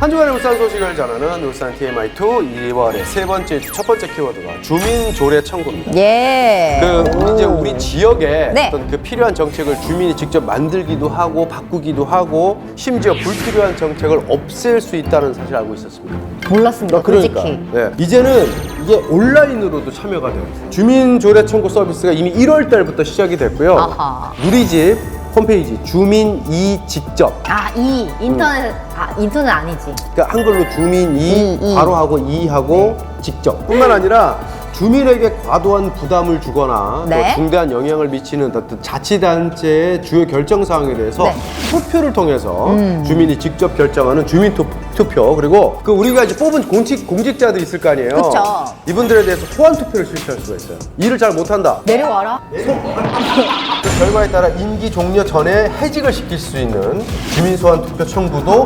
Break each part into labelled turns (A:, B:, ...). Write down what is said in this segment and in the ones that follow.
A: 한 주간의 울산 소식을 전하는 울산 TMI2 2월의 세 번째 첫 번째 키워드가 주민 조례 청구입니다.
B: 예.
A: 그 이제 우리 지역에
B: 네.
A: 어떤 그 필요한 정책을 주민이 직접 만들기도 하고 바꾸기도 하고 심지어 불필요한 정책을 없앨 수 있다는 사실 알고 있었습니다.
B: 몰랐습니다.
A: 그러니까
B: 솔직히.
A: 네. 이제는 이게 온라인으로도 참여가 돼요. 주민 조례 청구 서비스가 이미 1월 달부터 시작이 됐고요.
B: 아하.
A: 누리집 홈페이지 주민 이 직접.
B: 아, 이. 인터넷 아, 인터넷 아니지.
A: 그러니까 한글로 주민 이,
B: 이, 이.
A: 바로 하고 이 하고 직접. 뿐만 아니라 주민에게 과도한 부담을 주거나
B: 네.
A: 또 중대한 영향을 미치는 어떤 자치단체의 주요 결정 사항에 대해서
B: 네.
A: 투표를 통해서
B: 음.
A: 주민이 직접 결정하는 주민 투, 투표 그리고 그 우리가 이제 뽑은 공직 공직자들 있을 거 아니에요.
B: 그쵸.
A: 이분들에 대해서 소환 투표를 실시할 수가 있어요. 일을 잘 못한다.
B: 내려와라.
A: 그 결과에 따라 임기 종료 전에 해직을 시킬 수 있는 주민 소환 투표 청구도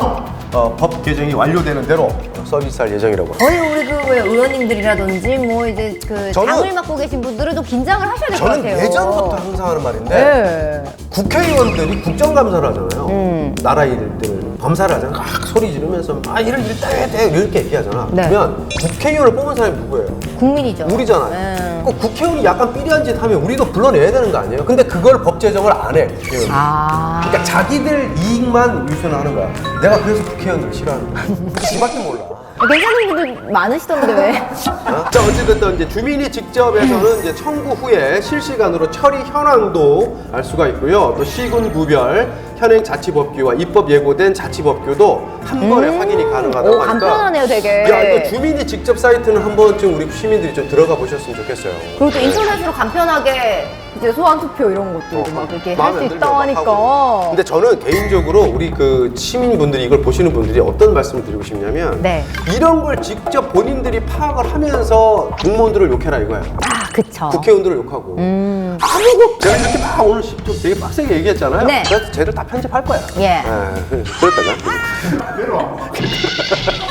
A: 어, 법 개정이 완료되는 대로 서비스할 예정이라고.
B: 거의 우리 그 왜 의원님들이라든지 뭐 이제 그
A: 저는-
B: 당을 맡고 계신 분들은 좀 긴장을 하셔야 될 것
A: 저는
B: 같아요.
A: 예전부터 항상 하는 말인데
B: 네.
A: 국회의원들이 국정감사를 하잖아요.
B: 음.
A: 나라 일들 검사를 하잖아요. 막 소리 지르면서 아 이런 일 돼, 돼 이렇게 얘기하잖아.
B: 네.
A: 그러면 국회의원을 뽑은 사람이 누구예요?
B: 국민이죠.
A: 우리잖아요.
B: 네.
A: 그 국회의원이 약간 삐리한 짓 하면 우리도 불러내야 되는 거 아니에요? 근데 그걸 법 제정을 안 해.
B: 아.
A: 그러니까 자기들 이익만 위선하는 거야. 내가 그래서 국회의원들 싫어하는 거야. 지밖에 몰라.
B: 괜찮은 분들 많으시던데 왜?
A: 어? 자 어찌됐든 이제 주민이 직접에서는 이제 청구 후에 실시간으로 처리 현황도 알 수가 있고요. 또 시군 구별, 현행 자치법규와 입법 예고된 자치법규도 한 번에 확인이 가능하다고
B: 오,
A: 하니까.
B: 간편하네요, 되게.
A: 야 이거 주민이 직접 사이트는 한 번쯤 우리 시민들이 좀 들어가 보셨으면 좋겠어요.
B: 그리고 또 인터넷으로 간편하게 이제 소환 투표 이런 것도 막 이렇게 할
A: 마음에
B: 수
A: 안 들면
B: 있다고
A: 막
B: 하니까.
A: 근데 저는 개인적으로 우리 그 시민분들이 이걸 보시는 분들이 어떤 말씀을 드리고 싶냐면
B: 네.
A: 이런 걸 직접 본인들이 파악을 하면서 공무원들을 욕해라 이거야.
B: 아, 그쵸.
A: 국회의원들을 욕하고
B: 음.
A: 아무것도 제가 이렇게 막 오늘 시- 좀 되게 빡세게 얘기했잖아요.
B: 네.
A: 그래서 쟤들 다 편집할 거야.
B: 예.
A: 그럴까요?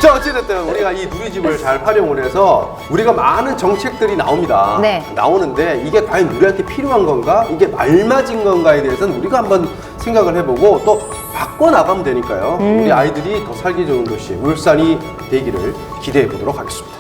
A: 자 어찌됐든 우리가 이 누리집을 잘 활용을 해서 우리가 많은 정책들이 나옵니다.
B: 네.
A: 나오는데 이게 과연 우리한테 필요한 건가? 이게 알맞은 건가에 대해서는 우리가 한번 생각을 해보고 또 바꿔 나가면 되니까요.
B: 음.
A: 우리 아이들이 더 살기 좋은 도시 울산이 되기를 기대해 보도록 하겠습니다.